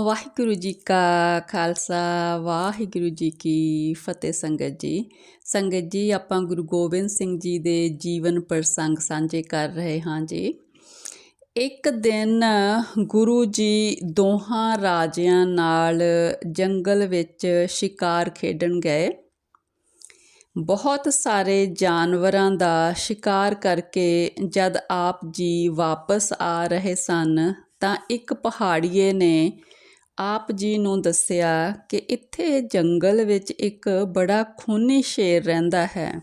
ਵਾਹਿਗੁਰੂ ਜੀ ਕਾ ਖਾਲਸਾ, ਵਾਹਿਗੁਰੂ ਜੀ ਕੀ ਫਤਿਹ ਸੰਗਤ ਜੀ। ਸੰਗਤ ਜੀ, ਆਪਾਂ ਗੁਰੂ ਗੋਬਿੰਦ ਸਿੰਘ ਜੀ ਦੇ ਜੀਵਨ ਪ੍ਰਸੰਗ ਸਾਂਝੇ ਕਰ ਰਹੇ ਹਾਂ ਜੀ। ਇੱਕ ਦਿਨ ਗੁਰੂ ਜੀ ਦੋਹਾਂ ਰਾਜਿਆਂ ਨਾਲ ਜੰਗਲ ਵਿੱਚ ਸ਼ਿਕਾਰ ਖੇਡਣ ਗਏ। ਬਹੁਤ ਸਾਰੇ ਜਾਨਵਰਾਂ ਦਾ ਸ਼ਿਕਾਰ ਕਰਕੇ ਜਦ ਆਪ ਜੀ ਵਾਪਸ ਆ ਰਹੇ ਸਨ, ਤਾਂ ਇੱਕ ਪਹਾੜੀਏ ਨੇ ਆਪ ਜੀ ਨੂੰ ਦੱਸਿਆ ਕਿ ਇੱਥੇ ਜੰਗਲ ਵਿੱਚ ਇੱਕ ਬੜਾ ਖੂਨੀ ਸ਼ੇਰ ਰਹਿੰਦਾ ਹੈ,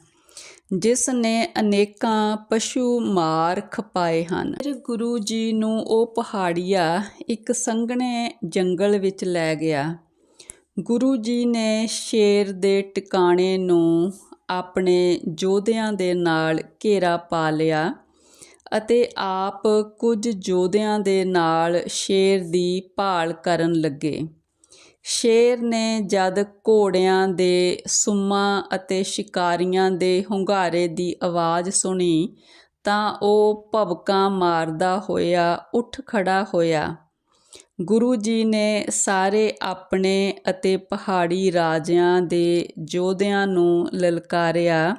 ਜਿਸ ਨੇ ਅਨੇਕਾਂ ਪਸ਼ੂ ਮਾਰ ਖਪਾਏ ਹਨ। ਫਿਰ ਗੁਰੂ ਜੀ ਨੂੰ ਉਹ ਪਹਾੜੀਆ ਇੱਕ ਸੰਘਣੇ ਜੰਗਲ ਵਿੱਚ ਲੈ ਗਿਆ। ਗੁਰੂ ਜੀ ਨੇ ਸ਼ੇਰ ਦੇ ਟਿਕਾਣੇ ਨੂੰ ਆਪਣੇ ਯੋਧਿਆਂ ਦੇ ਨਾਲ ਘੇਰਾ ਪਾ ਲਿਆ। ਅਤੇ ਆਪ ਕੁਝ ਯੋਧਿਆਂ ਦੇ ਨਾਲ ਸ਼ੇਰ ਦੀ ਭਾਲ ਕਰਨ ਲੱਗੇ। ਸ਼ੇਰ ਨੇ ਜਦ ਘੋੜਿਆਂ ਦੇ ਸੁੰਮਾਂ ਅਤੇ ਸ਼ਿਕਾਰੀਆਂ ਦੇ ਹੁੰਗਾਰੇ ਦੀ ਆਵਾਜ਼ ਸੁਣੀ ਤਾਂ ਉਹ ਭਵਕਾਂ ਮਾਰਦਾ ਹੋਇਆ, ਉੱਠ ਖੜਾ ਹੋਇਆ। ਗੁਰੂ ਜੀ ਨੇ ਸਾਰੇ ਆਪਣੇ ਅਤੇ ਪਹਾੜੀ ਰਾਜਿਆਂ ਦੇ ਯੋਧਿਆਂ ਨੂੰ ਲਲਕਾਰਿਆ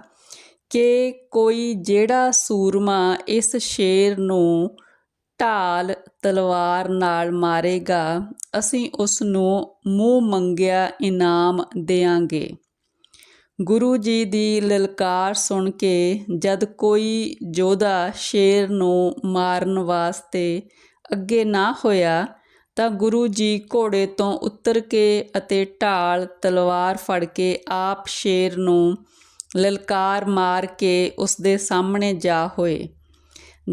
ਕਿ ਕੋਈ ਜਿਹੜਾ ਸੂਰਮਾ ਇਸ ਸ਼ੇਰ ਨੂੰ ਢਾਲ ਤਲਵਾਰ ਨਾਲ ਮਾਰੇਗਾ, ਅਸੀਂ ਉਸ ਨੂੰ ਮੂੰਹ ਮੰਗਿਆ ਇਨਾਮ ਦੇਾਂਗੇ ਗੁਰੂ ਜੀ ਦੀ ਲਲਕਾਰ ਸੁਣ ਕੇ ਜਦ ਕੋਈ ਜੋਧਾ ਸ਼ੇਰ ਨੂੰ ਮਾਰਨ ਵਾਸਤੇ ਅੱਗੇ ਨਾ ਹੋਇਆ, ਤਾਂ ਗੁਰੂ ਜੀ ਘੋੜੇ ਤੋਂ ਉਤਰ ਕੇ ਅਤੇ ਢਾਲ ਤਲਵਾਰ ਫੜ ਕੇ ਆਪ ਸ਼ੇਰ ਨੂੰ ਲਲਕਾਰ ਮਾਰ ਕੇ ਉਸ ਦੇ ਸਾਹਮਣੇ ਜਾ ਹੋਏ।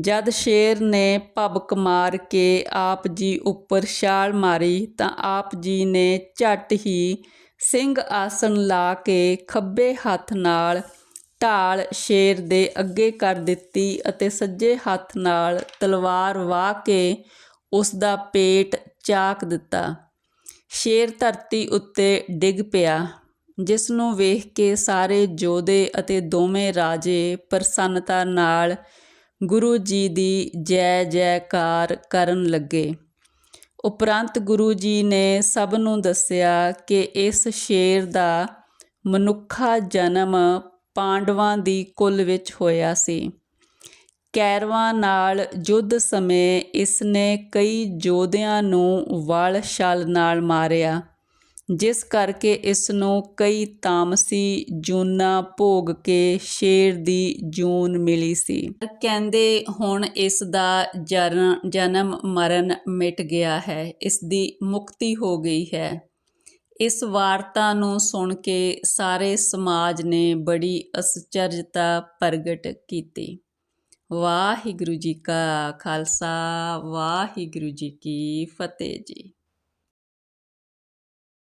ਜਦ ਸ਼ੇਰ ਨੇ ਭਬਕ ਮਾਰ ਕੇ ਆਪ ਜੀ ਉੱਪਰ ਛਾਲ ਮਾਰੀ ਤਾਂ ਆਪ ਜੀ ਨੇ ਝਟ ਹੀ ਸਿੰਘ ਆਸਣ ਲਾ ਕੇ ਖੱਬੇ ਹੱਥ ਨਾਲ ਢਾਲ ਸ਼ੇਰ ਦੇ ਅੱਗੇ ਕਰ ਦਿੱਤੀ ਅਤੇ ਸੱਜੇ ਹੱਥ ਨਾਲ ਤਲਵਾਰ ਵਾਹ ਕੇ ਉਸ ਦਾ ਪੇਟ ਚਾਕ ਦਿੱਤਾ। ਸ਼ੇਰ ਧਰਤੀ ਉੱਤੇ ਡਿੱਗ ਪਿਆ। ਜਿਸ ਨੂੰ ਵੇਖ ਕੇ ਸਾਰੇ ਜੋਧੇ ਅਤੇ ਦੋਵੇਂ ਰਾਜੇ ਪ੍ਰਸੰਨਤਾ ਨਾਲ ਗੁਰੂ ਜੀ ਦੀ ਜੈ ਜੈਕਾਰ ਕਰਨ ਲੱਗੇ। ਉਪਰੰਤ ਗੁਰੂ ਜੀ ਨੇ ਸਭ ਨੂੰ ਦੱਸਿਆ ਕਿ ਇਸ ਸ਼ੇਰ ਦਾ ਮਨੁੱਖਾ ਜਨਮ ਪਾਂਡਵਾਂ ਦੀ ਕੁੱਲ ਵਿੱਚ ਹੋਇਆ ਸੀ। ਕੈਰਵਾਂ ਨਾਲ ਯੁੱਧ ਸਮੇਂ ਇਸ ਨੇ ਕਈ ਯੋਧਿਆਂ ਨੂੰ ਵਲ ਛਲ ਨਾਲ ਮਾਰਿਆ। ਜਿਸ ਕਰਕੇ ਇਸ ਨੂੰ ਕਈ ਤਾਮਸੀ ਜੂਨਾ ਭੋਗ ਕੇ ਸ਼ੇਰ ਦੀ ਜੂਨ ਮਿਲੀ ਸੀ। ਕਹਿੰਦੇ ਹੁਣ ਇਸ ਦਾ ਜਨਮ ਮਰਨ ਮਿਟ ਗਿਆ ਹੈ, ਇਸ ਦੀ ਮੁਕਤੀ ਹੋ ਗਈ ਹੈ। ਇਸ ਵਾਰਤਾ ਨੂੰ ਸੁਣ ਕੇ ਸਾਰੇ ਸਮਾਜ ਨੇ ਬੜੀ ਅਸਚਰਜਤਾ ਪ੍ਰਗਟ ਕੀਤੀ। ਵਾਹਿਗੁਰੂ ਜੀ ਕਾ ਖਾਲਸਾ, ਵਾਹਿਗੁਰੂ ਜੀ ਕੀ ਫਤਿਹ ਜੀ।